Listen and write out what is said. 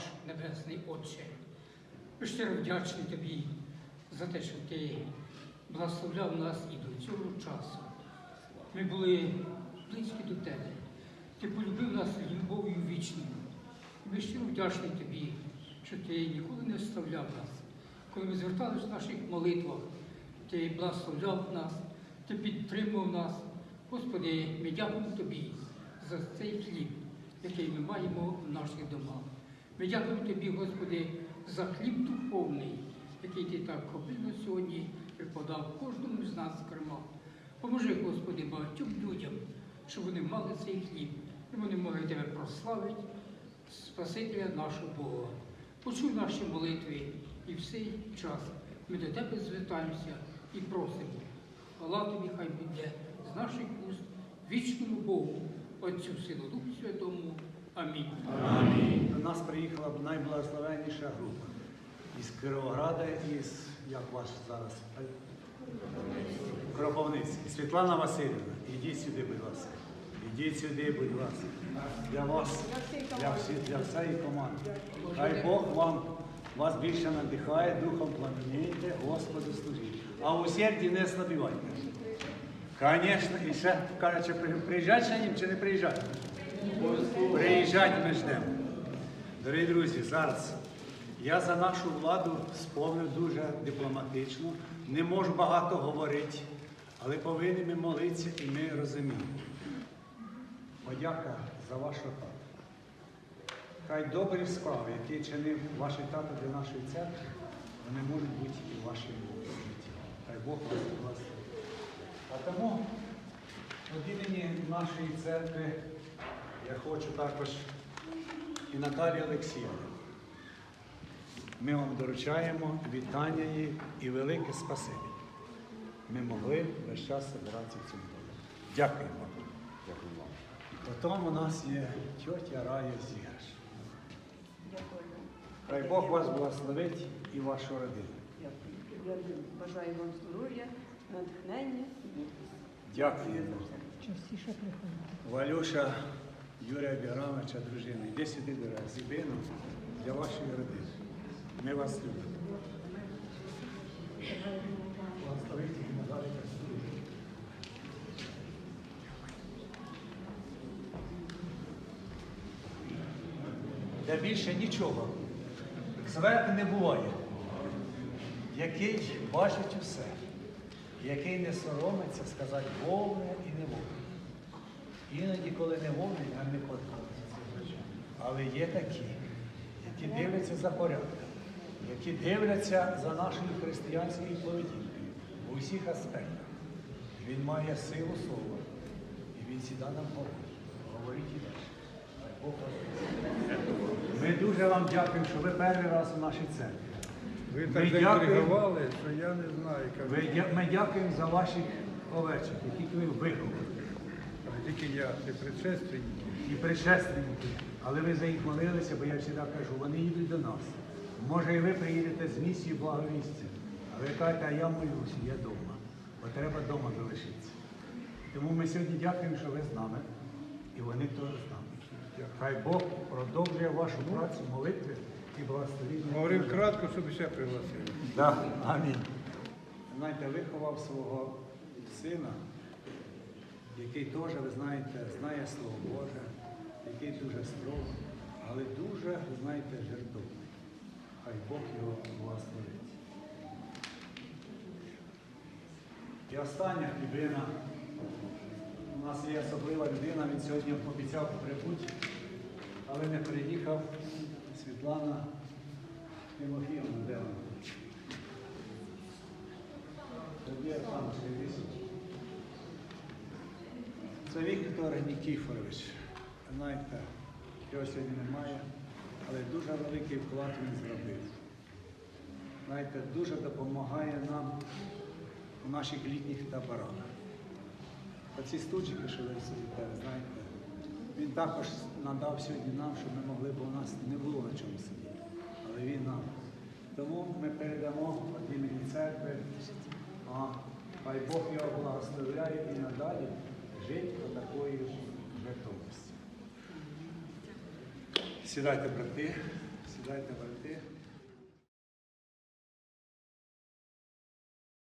наш Небесний Отче. Ми щиро вдячні Тобі за те, що Ти благословляв нас і до цього часу. Ми були близькі до Тебе. Ти полюбив нас любов'ю вічною. Ми щиро вдячні Тобі, що Ти ніколи не оставляв нас. Коли ми зверталися в наших молитвах, Ти благословляв нас, Ти підтримував нас. Господи, ми дякуємо Тобі за цей хліб, який ми маємо в наших домах. Ми дякуємо Тобі, Господи, за хліб духовний, який Ти так обильно сьогодні преподав кожному з нас зокрема. Поможи, Господи, багатьом людям, щоб вони мали цей хліб, і вони могли Тебе прославити, Спасителя нашого Бога. Почуй наші молитви і в цей час ми до Тебе звертаємося і просимо. Хвала Тобі хай буде з наших уст вічному Богу, Отцю Сину Духу Святому. Амінь. До нас приїхала найблагословенніша група із Кировограда, із, як вас зараз, Кропивницький. Світлана Васильівна, ідіть сюди, будь ласка. Ідіть сюди, будь ласка. Для вас, для, всі, для всієї команди. Хай Бог вам вас більше надихає, духом пламенієте, Господу служіть. А у серді не слабівайте. Звісно, і ще каже, чи при- приїжджать ще їм, чи не приїжджать? Приїжджать ми ждемо. Дорогі друзі, зараз я за нашу владу сповнив дуже дипломатично. Не можу багато говорити, але повинні ми молитися і ми розуміємо. Подяка за вашу тату. Хай добрі справи, які чинив ваш тато для нашої церкви, вони можуть бути і в вашому житті. Хай Бог вас благословить. А тому від імені нашої церкви я хочу також і Наталії Олексіївні. Ми вам доручаємо вітання їй і велике спасибі. Ми могли весь час збиратися в цьому домі. Дякуємо вам. Дякую вам. Потім у нас є тьотя Рая Зігаш. Дякую. Хай Бог вас благословить і вашу родину. Дякую. Я бажаю вам здоров'я, натхнення і мудрості. Дякуємо. Частіше приходити. Валюша Юрія Бірамовича, дружина, йди сюди нас, зібину для вашої родини. Ми вас любимо. Де більше нічого. Зверху не буває. Який бачить усе, який не соромиться сказати вовне і не вовне. Іноді, коли не вовне, нам не подобається. Але є такі, які дивляться за порядком, які дивляться за нашою християнською поведінкою у всіх аспектах. Він має силу слова, і він сіда нам говорить. Говорить і далі. Ми дуже вам дякуємо, що ви перший раз у нашій церкві. Ви Ми так дякуємо. заінтригували, що я не знаю, Ми дякуємо за ваших овечок, яких ви виховали. Тільки я, це предшественники. і предшественники. Але ви за їх молилися, бо я завжди кажу, вони їдуть до нас. Може, і ви приїдете з місії благовістя. А ви кажете, а я молюся, я вдома. Бо треба вдома залишитися. Тому ми сьогодні дякуємо, що ви з нами, і вони теж з нами. Хай Бог продовжує вашу працю, молитви і благословіння. Говорив кратко, щоб ще пригласили. Да. Амінь. Знаєте, виховав свого сина, який теж, ви знаєте, знає Слово Боже, який дуже строгий, але дуже, ви знаєте, жертовний. Хай Бог його благословить. І остання людина. У нас є особлива людина, він сьогодні обіцяв прибути, але не приїхав. Світлана Тимофіївна, де вона? Це Віктор Нікіфорович. Знаєте, його сьогодні немає, але дуже великий вклад він зробив. Знаєте, дуже допомагає нам у наших літніх таборах. Оці стульчики, що ви сидите, знаєте, він також надав сьогодні нам, щоб ми могли, бо у нас не було на чому сидіти. Але він нам. Тому ми передамо від імені церкви, а хай Бог його благословляє і надалі жити до такої готовності. Сідайте, брати. Сідайте, брати.